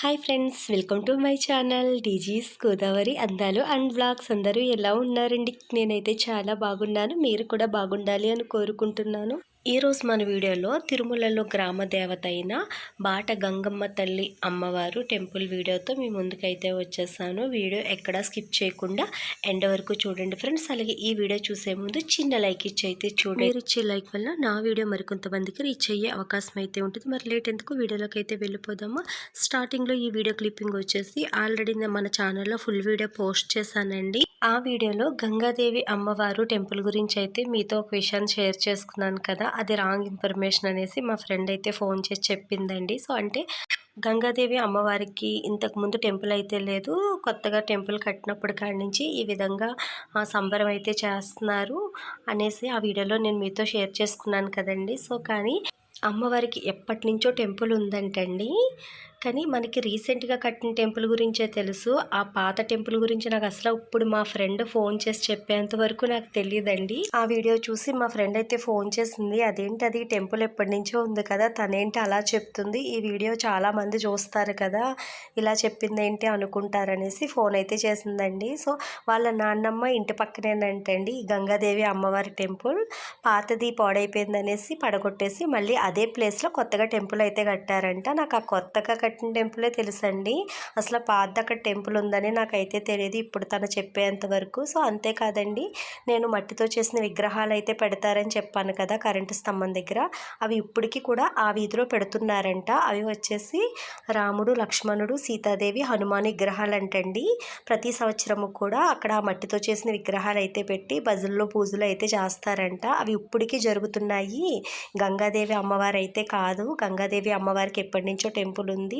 Hi friends welcome to my channel DG's Godavari అందాలు and blogs. అందరూ ఎలా ఉన్నారండి? నేనైతే చాలా బాగున్నాను మీరు కూడా బాగుండాలి అని కోరుకుంటున్నాను. ఈరోజు మన వీడియోలో తిరుమలలో గ్రామ దేవత అయిన బాట గంగమ్మ తల్లి అమ్మవారు టెంపుల్ వీడియోతో మీ ముందుకైతే వచ్చేసాను. వీడియో ఎక్కడా స్కిప్ చేయకుండా ఎండ్ వరకు చూడండి ఫ్రెండ్స్. అలాగే ఈ వీడియో చూసే ముందు చిన్న లైక్ ఇచ్చి అయితే చూడండి. మీరు ఇచ్చే లైక్ వల్ల నా వీడియో మరికొంతమందికి రీచ్ అయ్యే అవకాశం అయితే ఉంటుంది. మరి లేట్ ఎందుకు వీడియోలోకి అయితే వెళ్ళిపోదాము. స్టార్టింగ్లో ఈ వీడియో క్లిప్పింగ్ వచ్చేసి ఆల్రెడీ నేను మన ఛానల్లో ఫుల్ వీడియో పోస్ట్ చేశానండి. ఆ వీడియోలో గంగాదేవి అమ్మవారు టెంపుల్ గురించి అయితే మీతో ఒక విషయాన్ని షేర్ చేసుకున్నాను కదా. అది రాంగ్ ఇన్ఫర్మేషన్ అనేసి మా ఫ్రెండ్ అయితే ఫోన్ చేసి చెప్పిందండి. సో అంటే గంగాదేవి అమ్మవారికి ఇంతకుముందు టెంపుల్ అయితే లేదు. కొత్తగా టెంపుల్ కట్టినప్పుడు కాడి నుంచి ఈ విధంగా ఆ, సంబరం అయితే చేస్తున్నారు అనేసి ఆ వీడియోలో నేను మీతో షేర్ చేసుకున్నాను కదండి. సో కానీ అమ్మవారికి ఎప్పటి నుంచో టెంపుల్ ఉందంటండి. కానీ మనకి రీసెంట్గా కట్టిన టెంపుల్ గురించే తెలుసు. ఆ పాత టెంపుల్ గురించి నాకు అసలు ఇప్పుడు మా ఫ్రెండ్ ఫోన్ చేసి చెప్పేంత వరకు నాకు తెలియదండి. ఆ వీడియో చూసి మా ఫ్రెండ్ అయితే ఫోన్ చేసింది. అదేంటి అది? టెంపుల్ ఎప్పటి నుంచో ఉంది కదా తనేంటి అలా చెప్తుంది? ఈ వీడియో చాలా మంది చూస్తారు కదా ఇలా చెప్పింది ఏంటి అనుకుంటారనేసి ఫోన్ అయితే చేసిందండి. సో వాళ్ళ నాన్నమ్మ ఇంటి పక్కనేనంటండి గంగాదేవి అమ్మవారి టెంపుల్ పాతది పాడైపోయిందనేసి పడగొట్టేసి మళ్ళీ అదే ప్లేస్లో కొత్తగా టెంపుల్ అయితే కట్టారంట. నాకు ఆ కొత్తగా కట్టిన టెంపులే తెలుసండి. అసలు పాత అక్కడ టెంపుల్ ఉందని నాకైతే తెలియదు ఇప్పుడు తను చెప్పేంత వరకు. సో అంతేకాదండి నేను మట్టితో చేసిన విగ్రహాలు అయితే పెడతారని చెప్పాను కదా కరెంటు స్తంభం దగ్గర. అవి ఇప్పటికీ కూడా ఆ వీధిలో పెడుతున్నారంట. అవి వచ్చేసి రాముడు లక్ష్మణుడు సీతాదేవి హనుమాన్ విగ్రహాలు అంటండి ప్రతి సంవత్సరము కూడా అక్కడ ఆ మట్టితో చేసిన విగ్రహాలు అయితే పెట్టి భజనలో పూజలు అయితే చేస్తారంట. అవి ఇప్పటికీ జరుగుతున్నాయి. గంగాదేవి అమ్మవారు అయితే కాదు. గంగాదేవి అమ్మవారికి ఎప్పటి నుంచో టెంపుల్ ఉంది.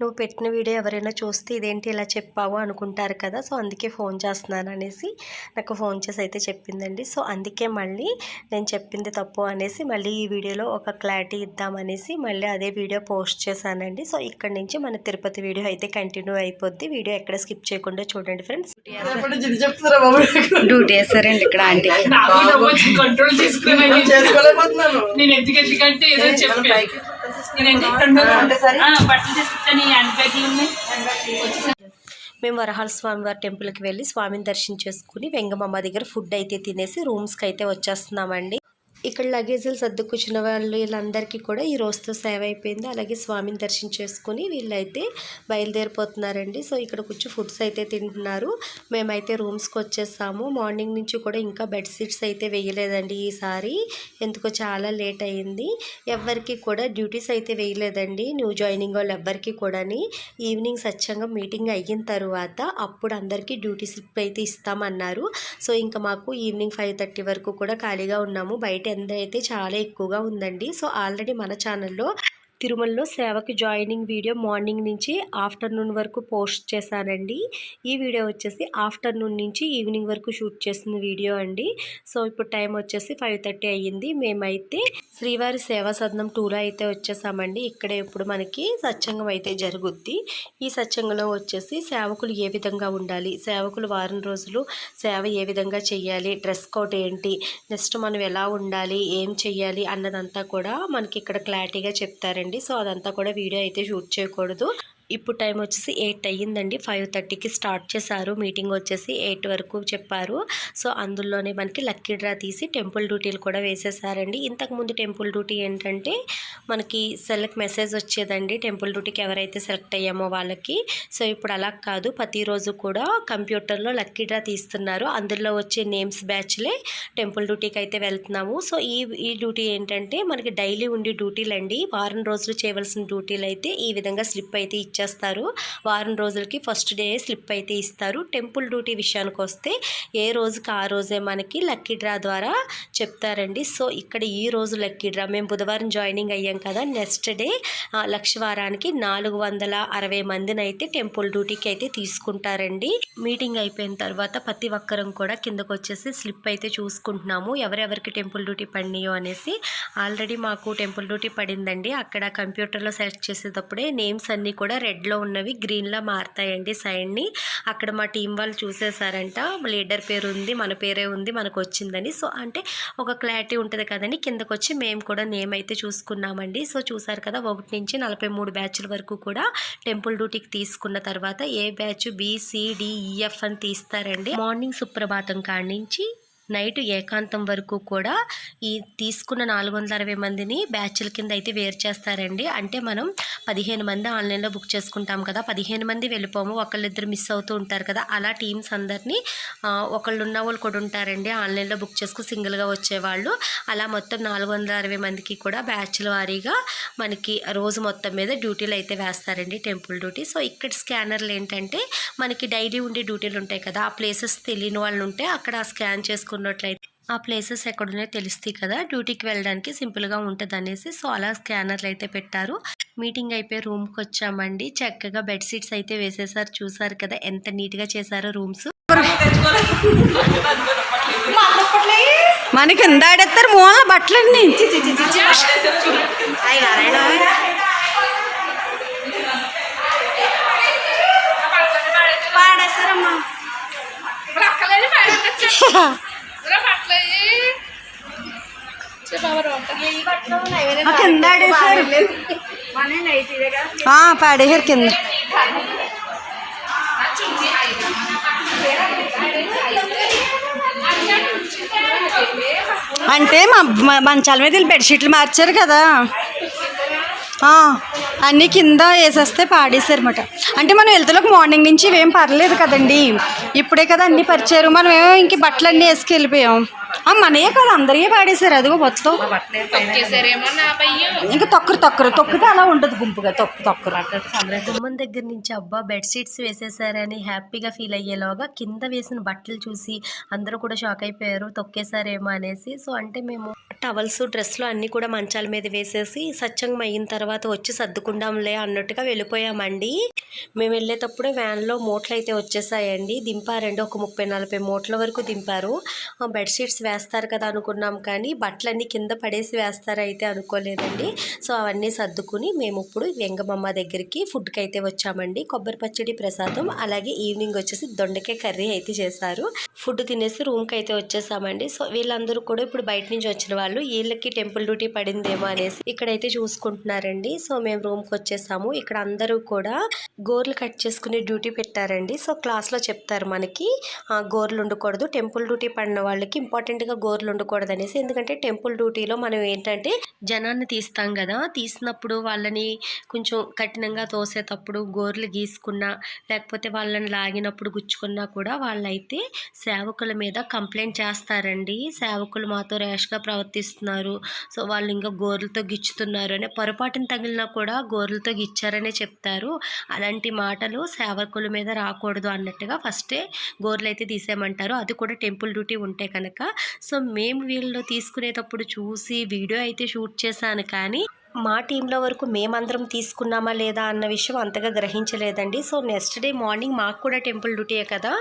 నువ్వు పెట్టిన వీడియో ఎవరైనా చూస్తే ఇదేంటి ఇలా చెప్పావు అనుకుంటారు కదా సో అందుకే ఫోన్ చేస్తున్నాను అనేసి నాకు ఫోన్ చేసి అయితే చెప్పిందండి. సో అందుకే మళ్ళీ నేను చెప్పింది తప్పు అనేసి మళ్ళీ ఈ వీడియోలో ఒక క్లారిటీ ఇద్దామనేసి మళ్ళీ అదే వీడియో పోస్ట్ చేశానండి. సో ఇక్కడ నుంచి మన తిరుపతి వీడియో అయితే కంటిన్యూ అయిపోద్ది. వీడియో ఎక్కడ స్కిప్ చేయకుండా చూడండి ఫ్రెండ్స్. డ్యూటీ వేస్తారండి ఇక్కడ ఆంటీ. నాకు నవ్వచ్చు కంట్రోల్ చేసుకున్నాను చేసుకోలేకపోతున్నాను. నేను ఎందుకంటే కంటే ఏదో చెప్పాను. బట్టలు ఈ హ్యాండ్ బ్యాగ్లు ఉన్నాయి. మేము వరహాల స్వామి వారి టెంపుల్కి వెళ్ళి స్వామిని దర్శించేసుకుని వెంగమమ్మ దగ్గర ఫుడ్ అయితే తినేసి రూమ్స్కి అయితే వచ్చేస్తున్నామండి. ఇక్కడ లగేజీలు సర్దు వాళ్ళు వీళ్ళందరికీ కూడా ఈ రోజుతో సేవ అయిపోయింది. అలాగే స్వామిని దర్శనం చేసుకుని వీళ్ళైతే బయలుదేరిపోతున్నారండి. సో ఇక్కడ కూర్చో ఫుడ్స్ అయితే తింటున్నారు. మేమైతే రూమ్స్కి వచ్చేసాము. మార్నింగ్ నుంచి కూడా ఇంకా బెడ్షీట్స్ అయితే వేయలేదండి ఈసారి. ఎందుకో చాలా లేట్ అయ్యింది ఎవరికి కూడా డ్యూటీస్ అయితే వేయలేదండి. న్యూ జాయినింగ్ వాళ్ళు ఎవ్వరికి కూడాని. ఈవినింగ్ సత్యంగా మీటింగ్ అయిన తర్వాత అప్పుడు అందరికీ డ్యూటీ స్లిప్ అయితే ఇస్తామన్నారు. సో ఇంకా మాకు ఈవినింగ్ ఫైవ్ థర్టీ వరకు కూడా ఖాళీగా ఉన్నాము. బయట ఎండ అయితే చాలా ఎక్కువగా ఉందండి. సో ఆల్రెడీ మన ఛానల్లో తిరుమలలో సేవకి జాయినింగ్ వీడియో మార్నింగ్ నుంచి ఆఫ్టర్నూన్ వరకు పోస్ట్ చేశానండి. ఈ వీడియో వచ్చేసి ఆఫ్టర్నూన్ నుంచి ఈవినింగ్ వరకు షూట్ చేసిన వీడియో అండి. సో ఇప్పుడు టైం వచ్చేసి ఫైవ్ థర్టీ అయ్యింది. మేమైతే శ్రీవారి సేవా సదనం టూలో అయితే వచ్చేసామండి. ఇక్కడే ఇప్పుడు మనకి సత్సంగం అయితే జరుగుద్ది. ఈ సత్సంగంలో వచ్చేసి సేవకులు ఏ విధంగా ఉండాలి సేవకులు వారం రోజులు సేవ ఏ విధంగా చేయాలి డ్రెస్ కోడ్ ఏంటి నెక్స్ట్ మనం ఎలా ఉండాలి ఏం చెయ్యాలి అన్నదంతా కూడా మనకి ఇక్కడ క్లారిటీగా చెప్తారండి. సో అదంతా కూడా వీడియో అయితే షూట్ చేయకూడదు. ఇప్పుడు టైం వచ్చేసి ఎయిట్ అయ్యిందండి. ఫైవ్ థర్టీకి స్టార్ట్ చేశారు. మీటింగ్ వచ్చేసి ఎయిట్ వరకు చెప్పారు. సో అందులోనే మనకి లక్కీ డ్రా తీసి టెంపుల్ డ్యూటీలు కూడా వేసేసారండి. ఇంతకుముందు టెంపుల్ డ్యూటీ ఏంటంటే మనకి సెలెక్ట్ మెసేజ్ వచ్చేదండి. టెంపుల్ డ్యూటీకి ఎవరైతే సెలెక్ట్ అయ్యామో వాళ్ళకి. సో ఇప్పుడు అలా కాదు. ప్రతిరోజు కూడా కంప్యూటర్లో లక్కీ డ్రా తీస్తున్నారు. అందులో వచ్చే నేమ్స్ బ్యాచ్లే టెంపుల్ డ్యూటీకి అయితే వెళ్తున్నాము. సో ఈ ఈ డ్యూటీ ఏంటంటే మనకి డైలీ ఉండే డ్యూటీలు అండి వారం రోజులు చేయవలసిన డ్యూటీలు అయితే ఈ విధంగా స్లిప్ అయితే ఇచ్చారు. ఇచ్చేస్తారు వారం రోజులకి ఫస్ట్ డే స్లిప్ అయితే ఇస్తారు. టెంపుల్ డ్యూటీ విషయానికి వస్తే ఏ రోజుకి ఆ రోజే మనకి లక్కీ డ్రా ద్వారా చెప్తారండి. సో ఇక్కడ ఈ రోజు లక్కీ డ్రా. మేము బుధవారం జాయినింగ్ అయ్యాం కదా నెక్స్ట్ డే లక్షవారానికి లక్ష వారానికి నాలుగు వందల అరవై మందిని అయితే టెంపుల్ డ్యూటీకి అయితే తీసుకుంటారండి. మీటింగ్ అయిపోయిన తర్వాత ప్రతి ఒక్కరం కూడా కిందకు వచ్చేసి స్లిప్ అయితే చూసుకుంటున్నాము. ఎవరెవరికి టెంపుల్ డ్యూటీ పడినాయో అనేసి ఆల్రెడీ మాకు టెంపుల్ డ్యూటీ పడిందండి. అక్కడ కంప్యూటర్లో సెలెక్ట్ చేసేటప్పుడే నేమ్స్ అన్నీ కూడా రెడ్లో ఉన్నవి గ్రీన్లో మారుతాయండి సైడ్ని. అక్కడ మా టీం వాళ్ళు చూసేసారంట లీడర్ పేరు ఉంది మన పేరే ఉంది మనకు వచ్చిందని సో అంటే ఒక క్లారిటీ ఉంటుంది కదండి కిందకు వచ్చి మేము కూడా నేమ్ అయితే చూసుకున్నామండి. సో చూసారు కదా ఒకటి నుంచి నలభై మూడు బ్యాచ్ల వరకు కూడా టెంపుల్ డ్యూటీకి తీసుకున్న తర్వాత ఏ బ్యాచ్ బిసిడిఈఎఫ్ అని తీస్తారండి. మార్నింగ్ సుప్రభాతం కాడి నుంచి నైట్ ఏకాంతం వరకు కూడా ఈ తీసుకున్న నాలుగు వందల అరవై మందిని బ్యాచ్ల కింద అయితే వేరు చేస్తారండి. అంటే మనం పదిహేను మంది ఆన్లైన్లో బుక్ చేసుకుంటాం కదా పదిహేను మంది వెళ్ళిపోము ఒకళ్ళిద్దరు మిస్ అవుతూ ఉంటారు కదా అలా టీమ్స్ అందరినీ ఒకళ్ళు ఉన్న వాళ్ళు కూడా ఉంటారండి. ఆన్లైన్లో బుక్ చేసుకుని సింగిల్గా వచ్చేవాళ్ళు. అలా మొత్తం నాలుగు వందల అరవై మందికి కూడా బ్యాచ్ల వారీగా మనకి రోజు మొత్తం మీద డ్యూటీలు అయితే వేస్తారండి టెంపుల్ డ్యూటీ. సో ఇక్కడ స్కానర్లు ఏంటంటే మనకి డైలీ ఉండే డ్యూటీలు ఉంటాయి కదా ఆ ప్లేసెస్ తెలియని వాళ్ళు ఉంటే అక్కడ స్కాన్ చేసుకుని చేసుకున్నట్లయితే ఆ ప్లేసెస్ ఎక్కడున్నాయో తెలుస్తాయి కదా. డ్యూటీకి వెళ్ళడానికి సింపుల్గా ఉంటుంది అనేసి సో అలా స్కానర్లు అయితే పెట్టారు. మీటింగ్ అయిపోయి రూమ్కి వచ్చామండి. చక్కగా బెడ్షీట్స్ అయితే వేసేసారు. చూసారు కదా ఎంత నీట్గా చేశారో రూమ్స్ మనకి కింద ఆడేస్తారు మూల బట్టలన్నీ. పాడేశారమ్మా. కింద ఆడేశారు. పాడేశారు కింద. అంటే మా మంచాల మీద వీళ్ళు బెడ్షీట్లు మార్చారు కదా. అన్నీ కింద వేసేస్తే పాడేశారన్నమాట. అంటే మనం వెళ్తలోకి మార్నింగ్ నుంచి ఇవేం పర్లేదు కదండి. ఇప్పుడే కదా అన్నీ పరిచారు. మనం ఇంక బట్టలు అన్నీ వేసుకెళ్ళిపోయాం. మనయే కదా అందరియే పాడేశారు. అదిగో మొత్తం. ఇంకా తొక్కరు తొక్కరు. తొక్కితే అలా ఉండదు గుంపుగా తొక్కు తొక్కరు. గుమ్మం దగ్గర నుంచి అబ్బా బెడ్షీట్స్ వేసేసారని హ్యాపీగా ఫీల్ అయ్యేలాగా కింద వేసిన బట్టలు చూసి అందరూ కూడా షాక్ అయిపోయారు. తొక్కేసారేమో అనేసి. సో అంటే మేము టవల్స్ డ్రెస్లు అన్నీ కూడా మంచాల మీద వేసేసి సత్యంగా అయిన తర్వాత వచ్చి సర్దుకుందాంలే అన్నట్టుగా వెళ్ళిపోయామండి. మేము వెళ్ళేటప్పుడే వ్యాన్లో మూటలు అయితే వచ్చేసాయండి. దింపారండి. ఒక ముప్పై నలభై మూటల వరకు దింపారు. ఆ బెడ్షీట్స్ వేస్తారు కదా అనుకున్నాం కానీ బట్టలన్నీ కింద పడేసి వేస్తారు అయితే అనుకోలేదండి. సో అవన్నీ సర్దుకుని మేము ఇప్పుడు వెంగమమ్మ దగ్గరికి ఫుడ్కి అయితే వచ్చామండి. కొబ్బరి పచ్చడి ప్రసాదం అలాగే ఈవినింగ్ వచ్చేసి దొండకాయ కర్రీ అయితే చేశారు. ఫుడ్ తినేసి రూమ్కి అయితే వచ్చేసామండి. సో వీళ్ళందరూ కూడా ఇప్పుడు బయట నుంచి వచ్చిన వాళ్ళు వీళ్ళకి టెంపుల్ డ్యూటీ పడిందేమో అనేసి ఇక్కడైతే చూసుకుంటున్నారండి. సో మేము రూమ్కి వచ్చేసాము. ఇక్కడ అందరూ కూడా గోర్లు కట్ చేసుకునే డ్యూటీ పెట్టారండి. సో క్లాస్లో చెప్తారు మనకి గోర్లు ఉండకూడదు. టెంపుల్ డ్యూటీ పడిన వాళ్ళకి ఇంపార్టెంట్ ఇంపార్టెంట్గా గోర్లు ఉండకూడదు అనేసి ఎందుకంటే టెంపుల్ డ్యూటీలో మనం ఏంటంటే జనాన్ని తీస్తాం కదా తీసినప్పుడు వాళ్ళని కొంచెం కఠినంగా తోసేటప్పుడు గోర్లు గీసుకున్నా లేకపోతే వాళ్ళని లాగినప్పుడు గుచ్చుకున్నా కూడా వాళ్ళైతే సేవకుల మీద కంప్లైంట్ చేస్తారండి. సేవకులు మాతో ర్యాష్గా ప్రవర్తిస్తున్నారు. సో వాళ్ళు ఇంకా గోర్లతో గిచ్చుతున్నారు అనే పొరపాటున తగిలినా కూడా గోర్లతో గిచ్చారనే చెప్తారు. అలాంటి మాటలు సేవకుల మీద రాకూడదు అన్నట్టుగా ఫస్టే గోర్లు అయితే తీసేయమంటారు. అది కూడా టెంపుల్ డ్యూటీ ఉంటే కనుక సో మేము వీళ్ళు తీసుకునేటప్పుడు చూసి వీడియో అయితే షూట్ చేశాను. కానీ మా టీంలో వరకు మేమందరం తీసుకున్నామా లేదా అన్న విషయం అంతగా గ్రహించలేదండి. సో నెక్స్ట్ డే మార్నింగ్ మాకు కూడా టెంపుల్ డ్యూటీయే కదా.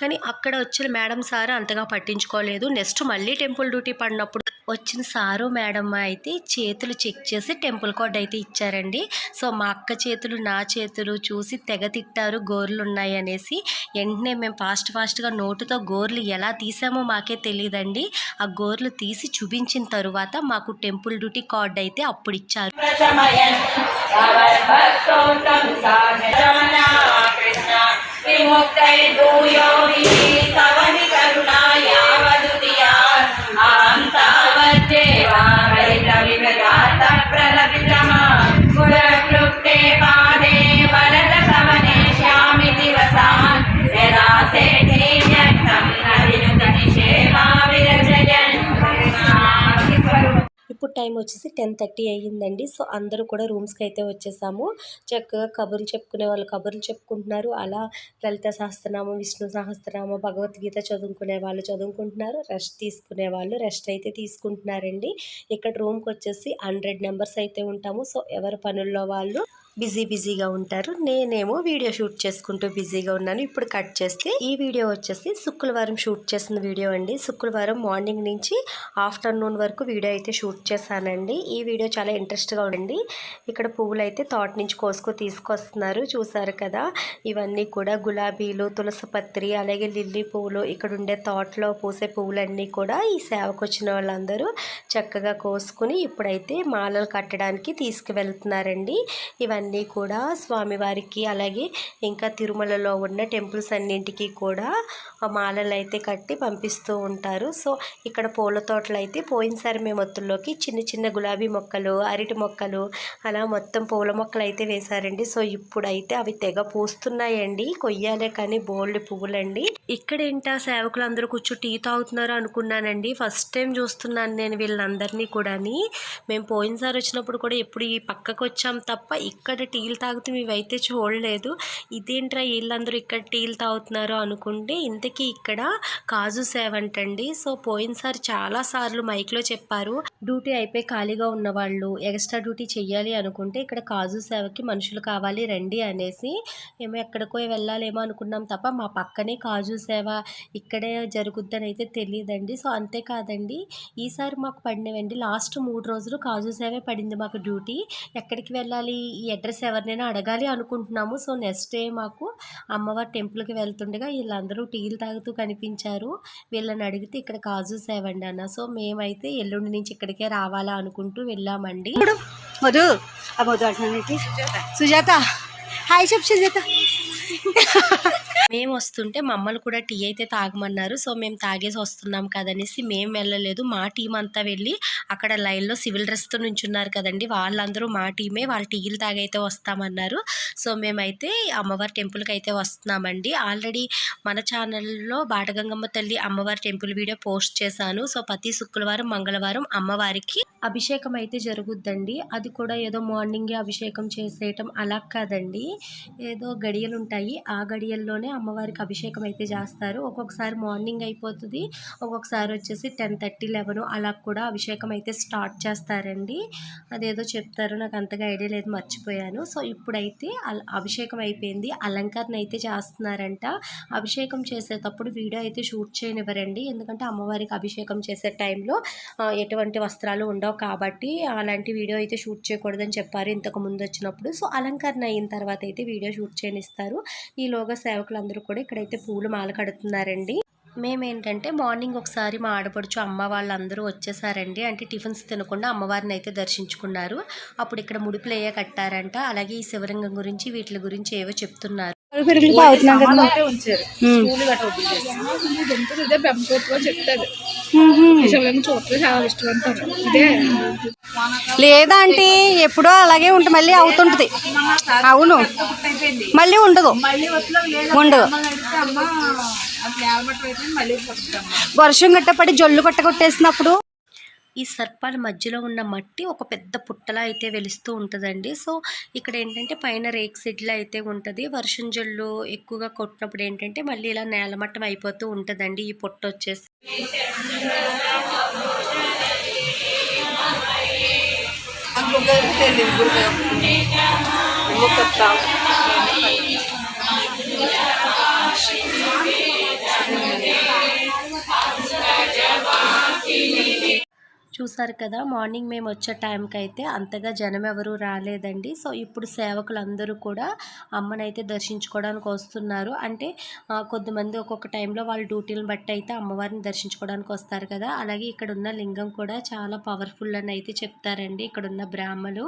కానీ అక్కడ వచ్చిన మేడం సార్ అంతగా పట్టించుకోలేదు. నెక్స్ట్ మళ్ళీ టెంపుల్ డ్యూటీ పడినప్పుడు వచ్చిన సారు మేడం అయితే చేతులు చెక్ చేసి టెంపుల్ కోడ్ అయితే ఇచ్చారండి. సో మా అక్క చేతులు నా చేతులు చూసి తెగ తిట్టారు గోర్లు ఉన్నాయి అనేసి. వెంటనే మేము ఫాస్ట్ ఫాస్ట్గా నోటుతో గోర్లు ఎలా తీసామో మాకే తెలియదండి ఆ గోర్లు తీసి చూపించిన తరువాత మాకు టెంపుల్ డ్యూటీ కార్డ్ అయితే అప్పుడు ఇచ్చారు. ఇప్పుడు టైం వచ్చేసి టెన్ థర్టీ అయ్యిందండి. సో అందరూ కూడా రూమ్స్కి అయితే వచ్చేసాము. చక్కగా కబుర్లు చెప్పుకునే వాళ్ళు కబుర్లు చెప్పుకుంటున్నారు. అలా లలిత సహస్రనామం విష్ణు సహస్రనామ భగవద్గీత చదువుకునే వాళ్ళు చదువుకుంటున్నారు. రెస్ట్ తీసుకునే వాళ్ళు రెస్ట్ అయితే తీసుకుంటున్నారండి. ఇక్కడ రూమ్కి వచ్చేసి హండ్రెడ్ నెంబర్స్ అయితే ఉంటాము. సో ఎవరి పనుల్లో వాళ్ళు బిజీ బిజీగా ఉంటారు. నేనేమో వీడియో షూట్ చేసుకుంటూ బిజీగా ఉన్నాను. ఇప్పుడు కట్ చేస్తే ఈ వీడియో వచ్చేసి శుక్రవారం షూట్ చేసిన వీడియో అండి. శుక్రవారం మార్నింగ్ నుంచి ఆఫ్టర్నూన్ వరకు వీడియో అయితే షూట్ చేశానండి. ఈ వీడియో చాలా ఇంట్రెస్ట్గా ఉండండి ఇక్కడ పువ్వులు అయితే తోట నుంచి కోసుకు తీసుకొస్తున్నారు. చూసారు కదా? ఇవన్నీ కూడా గులాబీలు తులసిపత్రి అలాగే లిల్లీ పువ్వులు ఇక్కడ ఉండే తోటలో పూసే పువ్వులన్నీ కూడా ఈ సేవకు వచ్చిన వాళ్ళందరూ చక్కగా కోసుకుని ఇప్పుడైతే మాలలు కట్టడానికి తీసుకువెళ్తున్నారండి. ఇవన్నీ కూడా స్వామివారికి అలాగే ఇంకా తిరుమలలో ఉన్న టెంపుల్స్ అన్నింటికి కూడా ఆ మాలలు అయితే కట్టి పంపిస్తూ ఉంటారు. సో ఇక్కడ పూల తోటలు అయితే పోయినసారి మేము మొత్తంలోకి చిన్న చిన్న గులాబీ మొక్కలు అరటి మొక్కలు అలా మొత్తం పూల మొక్కలు అయితే వేశారండి. సో ఇప్పుడైతే అవి తెగ పూస్తున్నాయండి. కొయ్యాలే కానీ బోల్డ్ పువ్వులండి. ఇక్కడ ఏంటా సేవకులు అందరూ కూర్చో టీ తాగుతున్నారు అనుకున్నానండి. ఫస్ట్ టైం చూస్తున్నాను నేను వీళ్ళందరినీ కూడాని. మేము పోయినసారి వచ్చినప్పుడు కూడా ఎప్పుడు ఈ పక్కకు వచ్చాం తప్ప ఇక్కడ ఇక్కడ టీలు తాగుతూ ఇవైతే చూడలేదు. ఇదేంట్రా వీళ్ళందరూ ఇక్కడ టీలు తాగుతున్నారు అనుకుంటే ఇంతకీ ఇక్కడ కాజు సేవ అంటండి. సో పోయినసారి చాలా సార్లు మైక్లో చెప్పారు డ్యూటీ అయిపోయి ఖాళీగా ఉన్న వాళ్ళు ఎక్స్ట్రా డ్యూటీ చెయ్యాలి అనుకుంటే ఇక్కడ కాజు సేవకి మనుషులు కావాలి రండి అనేసి మేము ఎక్కడికో వెళ్ళాలేమో అనుకున్నాం తప్ప మా పక్కనే కాజు సేవ ఇక్కడే జరుగుద్దని అయితే తెలియదండి. సో అంతేకాదండి ఈసారి మాకు పడినవండి. లాస్ట్ మూడు రోజులు కాజు సేవే పడింది మాకు డ్యూటీ. ఎక్కడికి వెళ్ళాలి ఈ అడ్రస్ ఎవరినైనా అడగాలి అనుకుంటున్నాము. సో నెక్స్ట్ డే మాకు అమ్మవారి టెంపుల్కి వెళ్తుండగా వీళ్ళందరూ టీలు తాగుతూ కనిపించారు. వీళ్ళని అడిగితే ఇక్కడ కాజు సేవండి అన్న. సో మేమైతే ఎల్లుండి నుంచి ఇక్కడికే రావాలా అనుకుంటూ వెళ్ళామండి. మధు మధు సుజాత. హాయ్ చెప్పు సుజాత. మేము వస్తుంటే మమ్మల్ని కూడా టీ అయితే తాగమన్నారు. సో మేము తాగేసి వస్తున్నాం కదనేసి మేము వెళ్ళలేదు. మా టీం అంతా వెళ్ళి అక్కడ లైన్లో సివిల్ డ్రెస్తో నుంచున్నారు కదండి. వాళ్ళందరూ మా టీమే వాళ్ళ టీలు తాగైతే వస్తామన్నారు. సో మేమైతే అమ్మవారి టెంపుల్కి అయితే వస్తున్నామండి. ఆల్రెడీ మన ఛానల్లో బాటగంగమ్మ తల్లి అమ్మవారి టెంపుల్ వీడియో పోస్ట్ చేశాను. సో ప్రతి శుక్రవారం మంగళవారం అమ్మవారికి అభిషేకం అయితే జరుగుద్దండి. అది కూడా ఏదో మార్నింగే అభిషేకం చేసేయటం అలా కాదండి. ఏదో గడియలు ఉంటాయి ఆ గడియల్లోనే అమ్మవారికి అభిషేకం అయితే చేస్తారు. ఒక్కొక్కసారి మార్నింగ్ అయిపోతుంది. ఒక్కొక్కసారి వచ్చేసి టెన్ థర్టీ లెవెన్ అలా కూడా అభిషేకం అయితే స్టార్ట్ చేస్తారండి. అదేదో చెప్తారు నాకు అంతగా ఐడియా లేదు మర్చిపోయాను. సో ఇప్పుడైతే అల- అభిషేకం అయిపోయింది. అలంకరణ అయితే చేస్తున్నారంట. అభిషేకం చేసేటప్పుడు వీడియో అయితే షూట్ చేయనివ్వరండి. ఎందుకంటే అమ్మవారికి అభిషేకం చేసే టైంలో ఎటువంటి వస్త్రాలు ఉండవు కాబట్టి అలాంటి వీడియో అయితే షూట్ చేయకూడదని చెప్పారు ఇంతకు ముందు వచ్చినప్పుడు. సో అలంకరణ అయిన తర్వాత అయితే వీడియో షూట్ చేయనిస్తారు. ఈలోగా సేవకులందరూ కూడా ఇక్కడైతే పూలు మాల కడుతున్నారండి. మేమేంటంటే మార్నింగ్ ఒకసారి మా ఆడపడుచు అమ్మ వాళ్ళందరూ వచ్చేసారండి. అంటే టిఫిన్స్ తినకుండా అమ్మవారిని అయితే దర్శించుకున్నారు. అప్పుడు ఇక్కడ ముడుపులు అయ్యే కట్టారంట. అలాగే ఈ శివలింగం గురించి వీటి గురించి ఏవో చెప్తున్నారు. ఉంచారు. లేదంటే లేదా ఎప్పుడో అలాగే ఉంటుంది మళ్ళీ అవుతుంటది. అవును. మళ్ళీ ఉండదు. ఉండదు. వర్షం గట్టపడి జల్లు కట్ట కొట్టేసినప్పుడు ఈ సర్పాల మధ్యలో ఉన్న మట్టి ఒక పెద్ద పుట్టలా అయితే వెలుస్తూ ఉంటుందండి. సో ఇక్కడ ఏంటంటే పైన రేక్ సెడ్లు అయితే ఉంటుంది. వర్షం జల్లు ఎక్కువగా కొట్టినప్పుడు ఏంటంటే మళ్ళీ ఇలా నేలమట్టం అయిపోతూ ఉంటుందండి ఈ పుట్ట వచ్చేసి. చూసారు కదా మార్నింగ్ మేము వచ్చే టైంకి అయితే అంతగా జనం ఎవరు రాలేదండి. సో ఇప్పుడు సేవకులు అందరూ కూడా అమ్మనైతే దర్శించుకోవడానికి వస్తున్నారు. అంటే కొద్దిమంది ఒక్కొక్క టైంలో వాళ్ళ డ్యూటీలను బట్టి అయితే అమ్మవారిని దర్శించుకోవడానికి వస్తారు కదా. అలాగే ఇక్కడ ఉన్న లింగం కూడా చాలా పవర్ఫుల్ అని అయితే చెప్తారండి ఇక్కడ ఉన్న బ్రాహ్మలు.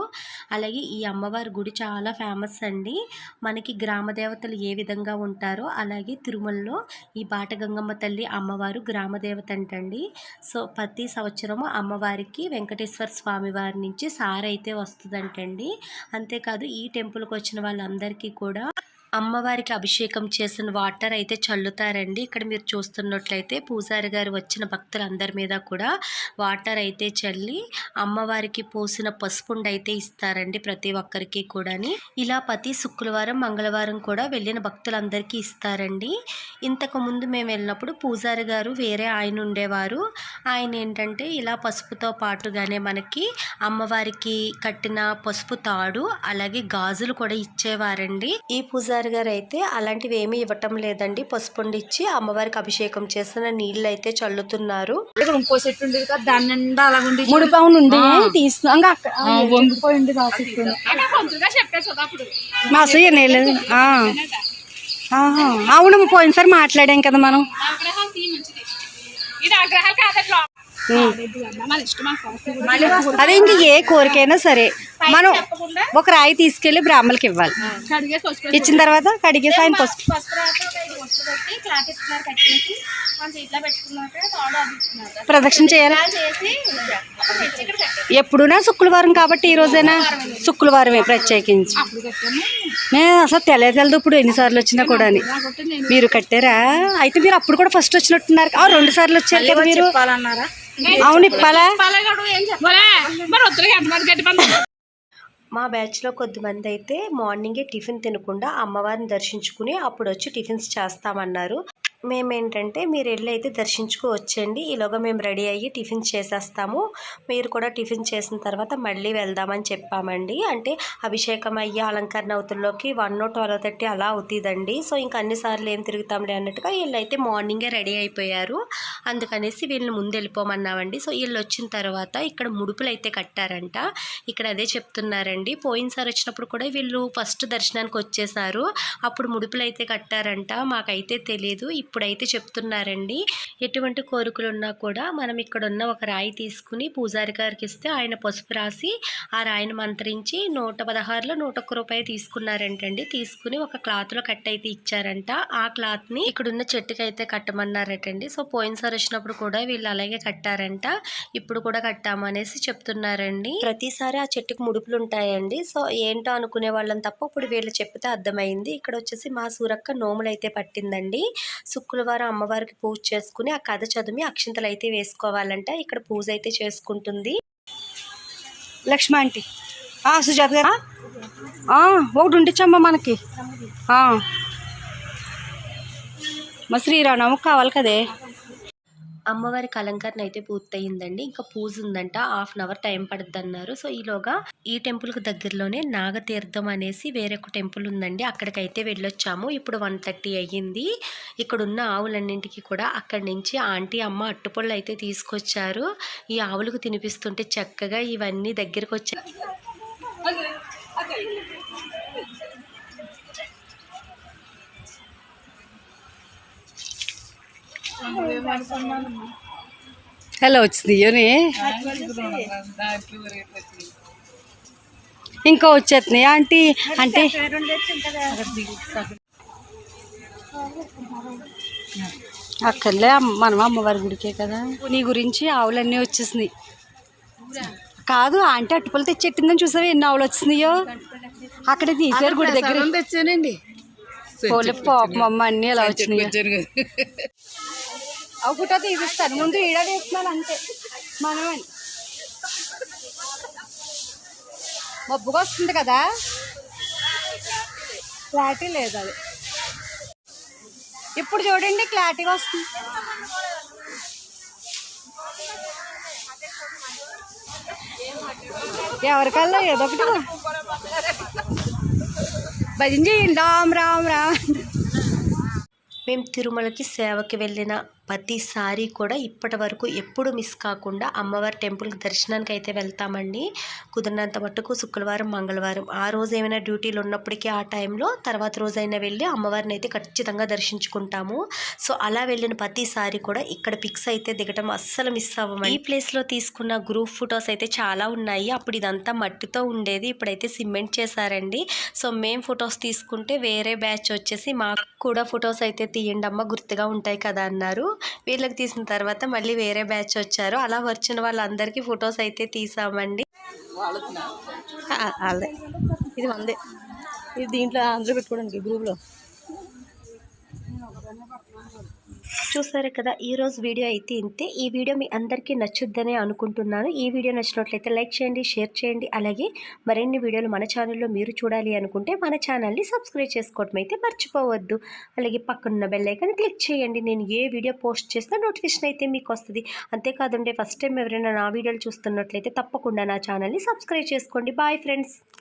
అలాగే ఈ అమ్మవారి గుడి చాలా ఫేమస్ అండి. మనకి గ్రామ దేవతలు ఏ విధంగా ఉంటారో అలాగే తిరుమలలో ఈ బాటగంగమ్మ తల్లి అమ్మవారు గ్రామ దేవత అంటండి సో ప్రతి సంవత్సరము అమ్మవారికి వెంకటేశ్వర స్వామి వారి నుంచి సార్ అయితే వస్తుందంటండి. అంతేకాదు ఈ టెంపుల్కి వచ్చిన వాళ్ళందరికీ కూడా అమ్మవారికి అభిషేకం చేసిన వాటర్ అయితే చల్లుతారండి. ఇక్కడ మీరు చూస్తున్నట్లయితే పూజారి గారు వచ్చిన భక్తులందరి మీద కూడా వాటర్ అయితే చల్లి అమ్మవారికి పోసిన పసుపుండ అయితే ఇస్తారండి ప్రతి ఒక్కరికి కూడాని. ఇలా ప్రతి శుక్రవారం మంగళవారం కూడా వెళ్ళిన భక్తులందరికీ ఇస్తారండి. ఇంతకు ముందు మేము వెళ్ళినప్పుడు పూజారి గారు వేరే ఆయన ఉండేవారు. ఆయన ఏంటంటే ఇలా పసుపుతో పాటుగానే మనకి అమ్మవారికి కట్టిన పసుపు తాడు అలాగే గాజులు కూడా ఇచ్చేవారండి. ఈ పూజారి గారు అయితే అలాంటివి ఏమీ ఇవ్వటం లేదండి. పసుపుండి ఇచ్చి అమ్మవారికి అభిషేకం చేసిన నీళ్ళు అయితే చల్లుతున్నారు ఇంకో సెట్ ఉండేది కదా దాని నిండా పౌన్ ఉండి తీసుకున్నా వంగిపోయింది చెట్టు. మా అసలు. ఆహా. అవును పోయినసారి మాట్లాడాం కదా మనం. అదే ఇంక ఏ కోరికైనా సరే. మనం ఒక రాయి తీసుకెళ్ళి బ్రాహ్మణులకి ఇవ్వాలి. ఇచ్చిన తర్వాత కడిగేసి ఆయన పసుపు. మన చేతిలో పెట్టుకున్నాక తాడు అది ప్రదక్షిణ చేయాలి? చేసి ఎప్పుడునా శుక్రవారం కాబట్టి ఈ రోజైనా శుక్రవారమే ప్రత్యేకించి. నేను అసలు తెలియదు ఇప్పుడు ఎన్నిసార్లు వచ్చినా కూడా నేను మీరు కట్టారా? అయితే మీరు అప్పుడు కూడా ఫస్ట్ వచ్చినట్టున్నారు. రెండు సార్లు వచ్చారు కదా మీరు. అవును ఇప్పాలా? మా బ్యాచ్లో కొద్దిమంది అయితే మార్నింగే టిఫిన్ తినకుండా అమ్మవారిని దర్శించుకుని అప్పుడు వచ్చి టిఫిన్స్ చేస్తామన్నారు. మేమేంటంటే మీరు వెళ్ళి అయితే దర్శించుకోవచ్చండి. ఈలోగా మేము రెడీ అయ్యి టిఫిన్ చేసేస్తాము. మీరు కూడా టిఫిన్ చేసిన తర్వాత మళ్ళీ వెళ్దామని చెప్పామండి. అంటే అభిషేకం అయ్యి అలంకరణ అవుతుల్లోకి వన్ ఓ ట్వెల్వ్ థర్టీ అలా అవుతుందండి. సో ఇంకా అన్నిసార్లు ఏం తిరుగుతాంలే అన్నట్టుగా వీళ్ళు అయితే మార్నింగే రెడీ అయిపోయారు. అందుకనేసి వీళ్ళని ముందు వెళ్ళిపోమన్నామండి. సో వీళ్ళు వచ్చిన తర్వాత ఇక్కడ ముడుపులు అయితే కట్టారంట. ఇక్కడ అదే చెప్తున్నారండి. పోయినసారి వచ్చినప్పుడు కూడా వీళ్ళు ఫస్ట్ దర్శనానికి వచ్చేసారు. అప్పుడు ముడుపులు అయితే కట్టారంట. మాకైతే తెలియదు ఇప్పుడైతే చెప్తున్నారండి. ఎటువంటి కోరికలు ఉన్నా కూడా మనం ఇక్కడ ఉన్న ఒక రాయి తీసుకుని పూజారి గారికి ఇస్తే ఆయన పసుపు రాసి ఆ రాయిని మంత్రించి నూట పదహారులో నూట ఒక్క రూపాయి తీసుకున్నారంటండి. తీసుకుని ఒక క్లాత్లో కట్ అయితే ఇచ్చారంట. ఆ క్లాత్ని ఇక్కడున్న చెట్టుకి అయితే కట్టమన్నారటండి. సో పోయినసారి వచ్చినప్పుడు కూడా వీళ్ళు అలాగే కట్టారంట. ఇప్పుడు కూడా కట్టామనేసి చెప్తున్నారండి. ప్రతిసారి ఆ చెట్టుకు ముడుపులు ఉంటాయండి సో ఏంటో అనుకునే వాళ్ళని తప్ప ఇప్పుడు వీళ్ళు చెప్తే అర్థమైంది. ఇక్కడ వచ్చేసి మా సూరక్క నోములు అయితే పట్టిందండి. శుక్రవారం అమ్మవారికి పూజ చేసుకుని ఆ కథ చదివి అక్షింతలు అయితే వేసుకోవాలంట. ఇక్కడ పూజ అయితే చేసుకుంటుంది. లక్ష్మ ఆంటీ. ఆ, సుజాత గారు. ఒకటి ఉండిచ్చమ్మా మనకి. మా శ్రీరామనవమికి కావాలి కదే. అమ్మవారికి అలంకరణ అయితే పూర్తయిందండి. ఇంకా పూజ ఉందంట హాఫ్ అన్ అవర్ టైం పడుద్ది అన్నారు సో ఈలోగా ఈ టెంపుల్కి దగ్గరలోనే నాగతీర్థం అనేసి వేరే ఒక టెంపుల్ ఉందండి. అక్కడికైతే వెళ్ళొచ్చాము. ఇప్పుడు వన్ థర్టీ అయ్యింది. ఇక్కడ ఉన్న ఆవులన్నింటికి కూడా అక్కడి నుంచి ఆంటీ అమ్మ అట్టుపళ్ళు అయితే తీసుకొచ్చారు. ఈ ఆవులకు తినిపిస్తుంటే చక్కగా ఇవన్నీ దగ్గరకు వచ్చాయి ఎలా వచ్చింది ఇవని ఇంకా వచ్చేస్తున్నాయి. ఆంటీ అంటే అక్కర్లే మనం అమ్మవారి గుడికే కదా. నీ గురించి ఆవులన్నీ వచ్చేసినాయి కాదు ఆంటీ అట్టుపళ్ళు తెచ్చెట్టిందని చూసావా? ఎన్ని ఆవులు వచ్చినాయో అక్కడ తీసారు గుడి దగ్గర. తెచ్చానండి. పోలే పాపం అమ్మ అన్ని ఎలా వచ్చినాయో. అవి కూడా తీపిస్తాను ముందు ఈడ తీస్తున్నాను అంతే. మనమే. మబ్బుగా వస్తుంది కదా. క్లారిటీ లేదు అది. ఇప్పుడు చూడండి క్లారిటీగా వస్తుంది. ఎవరికల్లా ఏదో ఒకటి భజన చేయండి. రామ్ రామ్ రామ్. మేము తిరుమలకి సేవకి వెళ్ళిన ప్రతిసారి కూడా ఇప్పటి వరకు ఎప్పుడు మిస్ కాకుండా అమ్మవారి టెంపుల్కి దర్శనానికి అయితే వెళ్తామండి. కుదిరినంత మట్టుకు శుక్రవారం మంగళవారం. ఆ రోజు ఏమైనా డ్యూటీలు ఉన్నప్పటికీ ఆ టైంలో తర్వాత రోజైనా వెళ్ళి అమ్మవారిని అయితే ఖచ్చితంగా దర్శించుకుంటాము. సో అలా వెళ్ళిన ప్రతిసారి కూడా ఇక్కడ పిక్స్ అయితే దిగటం అస్సలు మిస్ అవ్వము ఈ ప్లేస్లో తీసుకున్న గ్రూప్ ఫొటోస్ అయితే చాలా ఉన్నాయి. అప్పుడు ఇదంతా మట్టితో ఉండేది. ఇప్పుడైతే సిమెంట్ చేశారండి. సో మేము ఫొటోస్ తీసుకుంటే వేరే బ్యాచ్ వచ్చేసి మాకు కూడా ఫొటోస్ అయితే తీయండి అమ్మ గుర్తుగా ఉంటాయి కదా అన్నారు. వీళ్ళకి తీసిన తర్వాత మళ్ళీ వేరే బ్యాచ్ వచ్చారు. అలా వచ్చిన వాళ్ళందరికీ ఫొటోస్ అయితే తీసామండి. అదే. ఇది వందే ఇది దీంట్లో అందులో పెట్టుకోవడానికి గ్రూప్లో? చూసారు కదా ఈరోజు వీడియో అయితే ఇంతే. ఈ వీడియో మీ అందరికీ నచ్చుద్దనే అనుకుంటున్నాను. ఈ వీడియో నచ్చినట్లయితే లైక్ చేయండి షేర్ చేయండి. అలాగే మరిన్ని వీడియోలు మన ఛానల్లో మీరు చూడాలి అనుకుంటే మన ఛానల్ని సబ్స్క్రైబ్ చేసుకోవటం అయితే మర్చిపోవద్దు. అలాగే పక్కనున్న బెల్లైకాన్ని క్లిక్ చేయండి. నేను ఏ వీడియో పోస్ట్ చేసినా నోటిఫికేషన్ అయితే మీకు వస్తుంది. అంతేకాదండి ఫస్ట్ టైం ఎవరైనా నా వీడియోలు చూస్తున్నట్లయితే తప్పకుండా నా ఛానల్ని సబ్స్క్రైబ్ చేసుకోండి. Bye friends.